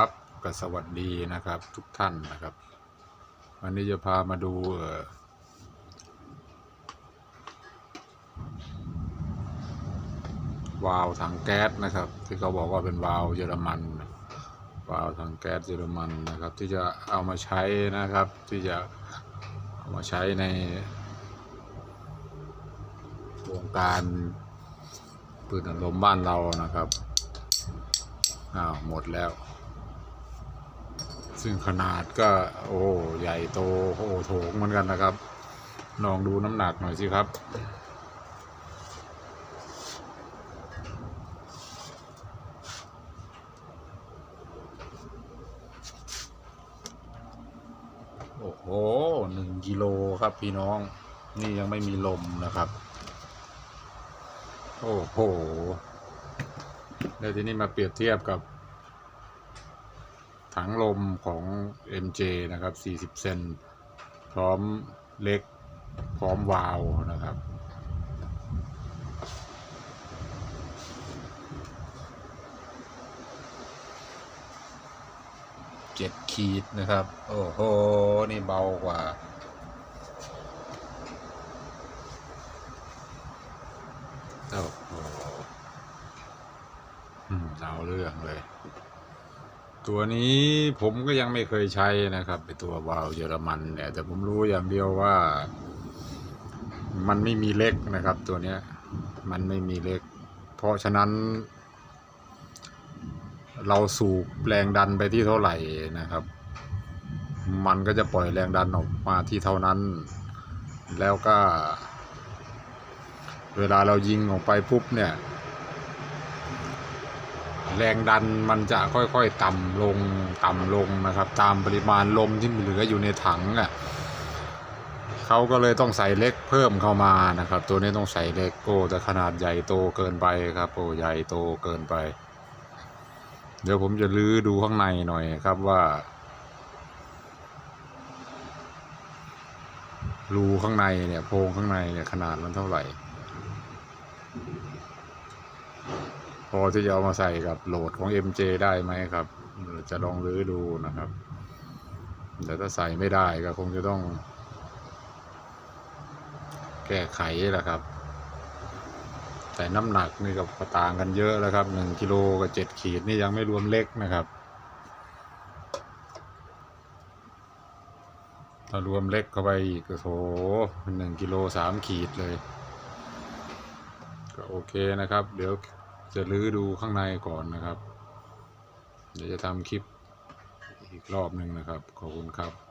ครับก็สวัสดีนะครับทุกท่านนะครับ วันนี้จะพามาดูวาล์วถังแก๊สนะครับ ที่เขาบอกว่าเป็นวาล์วเยอรมันวาล์วถังแก๊สเยอรมันนะครับ ที่จะเอามาใช้นะครับที่จะเอามาใช้ในวงการปืนอัดลมบ้านเรานะครับอ้าวหมดแล้ว ซึ่งขนาดก็โอ้ใหญ่โตโอ้โถงเหมือนกันนะครับ ลองดูน้ำหนักหน่อยสิครับ โอ้โหหนึ่งกิโลครับพี่น้อง นี่ยังไม่มีลมนะครับ โอ้โห แล้วทีนี้มาเปรียบเทียบกับ ถังลมของ MJ นะครับ 40 เซน พร้อมเล็ก พร้อมวาวนะครับ เจ็ดขีดนะครับ โอ้โห นี่เบากว่าโอ้โหเอาเรื่องเลย ตัวนี้ผมก็ยังไม่เคยใช้นะครับไอตัววาล์วเยอรมันเนี่ยแต่ผมรู้อย่างเดียวว่า มันไม่มีเล็กนะครับ ตัวเนี้ยมันไม่มีเล็ก เพราะฉะนั้น เราสูบแรงดันไปที่เท่าไหร่นะครับ มันก็จะปล่อยแรงดันออกมาที่เท่านั้น แล้วก็ เวลาเรายิงออกไปปุ๊บเนี่ย แรงดันมันจะค่อยๆ ต่ำลงต่ำลงนะครับ ตามปริมาณลมที่เหลืออยู่ในถังอะเขาก็เลยต้องใส่เล็กเพิ่มเข้ามานะครับ ตัวนี้ต้องใส่เล็กโอ้แต่ขนาดใหญ่โตเกินไปครับโอ้ใหญ่โตเกินไป เดี๋ยวผมจะลื้อดูข้างในหน่อยครับว่ารูข้างในเนี่ยโพรงข้างในเนี่ยขนาดมันเท่าไหร่ อที่จะเอามาใส่กับโหลดของ MJ ได้ไหมครับเดี๋ยวจะลองรื้อดูนะครับ แต่ถ้าใส่ไม่ได้ก็คงจะต้อง แก้ไขแหละครับ แต่น้ำหนักนี่กับต่างกันเยอะแล้วครับหนึ่งกิโลกับเจ็ดขีดนี่ยังไม่รวมเล็กนะครับถ้ารวมเล็กเข้าไปอีกก็โถหนึ่งกิโลสามขีดเลย ก็โอเคนะครับ เดี๋ยว จะลื้อดูข้างในก่อนนะครับ เดี๋ยวจะทำคลิปอีกรอบหนึ่งนะครับ ขอบคุณครับ